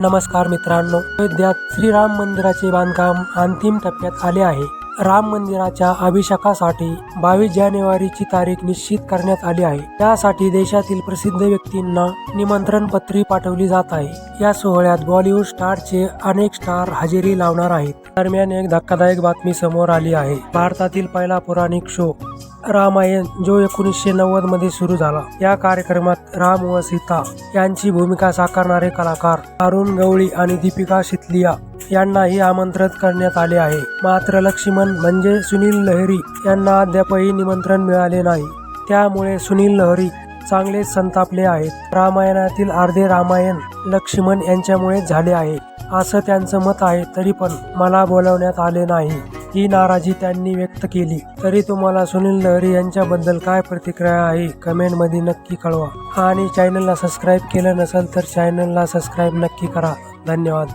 नमस्कार मित्रांनो. अयोध्यात श्रीराम मंदिराचे बांधकाम अंतिम टप्प्यात आले आहे. राम मंदिराच्या अभिषेकासाठी बावीस जानेवारीची तारीख निश्चित करण्यात आली आहे. त्यासाठी देशातील प्रसिद्ध व्यक्तींना निमंत्रण पत्री पाठवली जात आहे. या सोहळ्यात बॉलिवूड स्टारचे अनेक स्टार हजेरी लावणार आहेत. दरम्यान एक धक्कादायक बातमी समोर आली आहे. भारतातील पहिला पौराणिक शो रामायण जो एकोणीसशे नव्वदमध्ये सुरू झाला. या कार्यक्रमात राम व सीता यांची भूमिका साकारणारे कलाकार अरुण गवळी आणि दीपिका शितलिया यांनाही आमंत्रित करण्यात आले आहे. मात्र लक्ष्मण म्हणजे सुनील लहरी यांना अद्यापही निमंत्रण मिळाले नाही. त्यामुळे सुनील लहरी चांगलेच संतापले आहेत. रामायणातील अर्धे रामायण लक्ष्मण यांच्यामुळे झाले आहे. असं त्यांचं मत आहे तरी पण मला बोलवण्यात आले नाही. ही नाराजी त्यांनी व्यक्त केली. तरी तुम्हाला सुनील लहरी यांच्याबद्दल काय प्रतिक्रिया आहे? कमेंटमध्ये नक्की कळवा. आणि चॅनलला सबस्क्राईब केलं नसेल तर चॅनलला सबस्क्राईब नक्की करा. धन्यवाद.